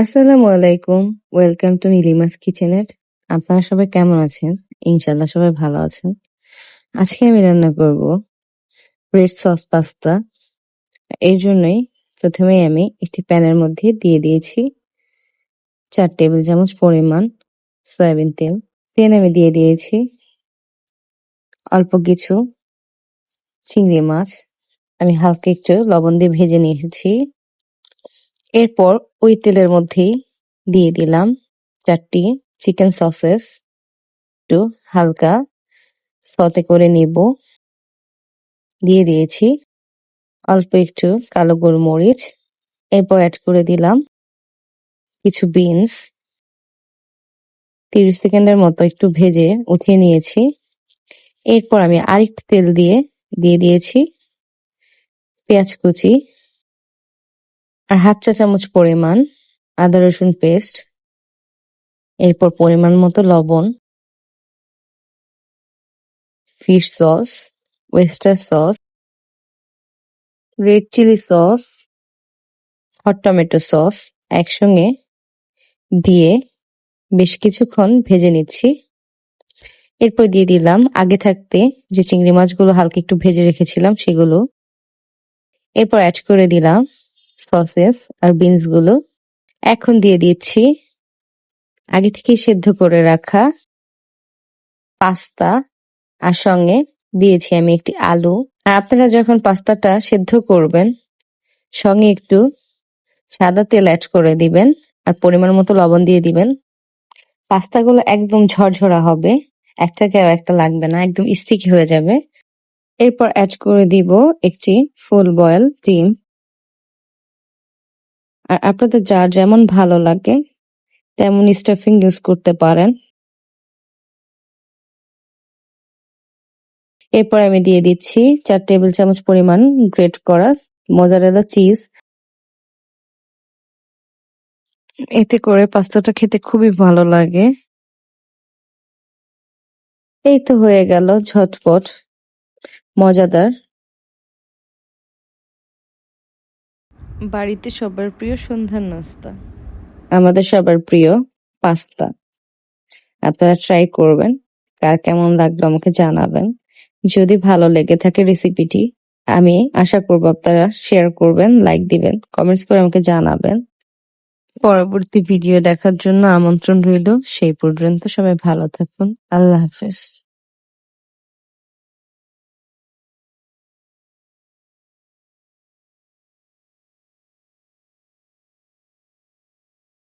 আসসালামু আলাইকুম। Welcome to নীলিমাস কিচেনেট আপনারা সবাই কেমন আছেন? ইনশাল্লাহ সবাই ভালো আছেন। আজকে আমি রান্না করব রেড সস পাস্তা এর জন্যই প্রথমেই আমি একটি প্যানের মধ্যে দিয়ে দিয়েছি চার টেবিল চামচ পরিমাণ সয়াবিন তেল। তেল আমি দিয়ে দিয়েছি অল্প কিছু চিংড়ি মাছ। আমি হালকা একটু লবণ দিয়ে ভেজে নিয়েছি। এরপর ওই তেলের মধ্যেই দিয়ে দিলাম চারটি চিকেন সসেস, একটু হালকা সতে করে নিব। দিয়ে দিয়েছি অল্প একটু কালো গোলমরিচ, এরপর অ্যাড করে দিলাম কিছু বিনস তিরিশ সেকেন্ডের মতো একটু ভেজে উঠিয়ে নিয়েছি। এরপর আমি আরেকটু তেল দিয়ে দিয়ে দিয়েছি পেঁয়াজ কুচি। আর হাফ চা চামচ পরিমাণ আদা রসুন পেস্ট এরপর পরিমাণ মতো লবণ fish sauce oyster sauce red chilli sauce hot tomato sauce একসঙ্গে দিয়ে বেশ কিছুক্ষণ ভেজে নিচ্ছি। এরপর দিয়ে দিলাম আগে থাকতে যে চিংড়ি মাছগুলো হালকা একটু ভেজে রেখেছিলাম সেগুলো। এরপর অ্যাড করে দিলাম সসেস আর বিনসগুলো এখন দিয়ে দিচ্ছি আগে থেকে সেদ্ধ করে রাখা পাস্তা আর সঙ্গে দিয়েছি আমি একটি আলু। আর আপনারা যখন পাস্তাটা সেদ্ধ করবেন, সঙ্গে একটু সাদা তেল অ্যাড করে দিবেন আর পরিমাণ মতো লবণ দিয়ে দিবেন। পাস্তাগুলো একদম ঝরঝরা হবে, একটা কেউ একটা লাগবে না, একদম স্টিকি হয়ে যাবে। এরপর অ্যাড করে দিব একটি ফুল বয়েল ডিম আর আপনাদের যার যেমন ভালো লাগে, তেমন স্টাফিং ইউজ করতে পারেন। এরপর আমি দিয়ে দিচ্ছি চার টেবিল চামচ পরিমাণ গ্রেট করা মজারেলা চিজ এতে করে পাস্তাটা খেতে খুবই ভালো লাগে। এই তো হয়ে গেল ঝটপট, মজাদার। বাড়িতে সবার প্রিয় সন্ধ্যার নাস্তা। আমাদের সবার প্রিয় পাস্তা। আপনারা ট্রাই করবেন, কার কেমন লাগল আমাকে জানাবেন। যদি ভালো লেগে থাকে রেসিপিটি আমি আশা করব আপনারা শেয়ার করবেন লাইক দিবেন কমেন্টস করে আমাকে জানাবেন। পরবর্তী ভিডিও দেখার জন্য আমন্ত্রণ রইল, সেই পর্যন্ত সবাই ভালো থাকুন, আল্লাহ হাফেজ।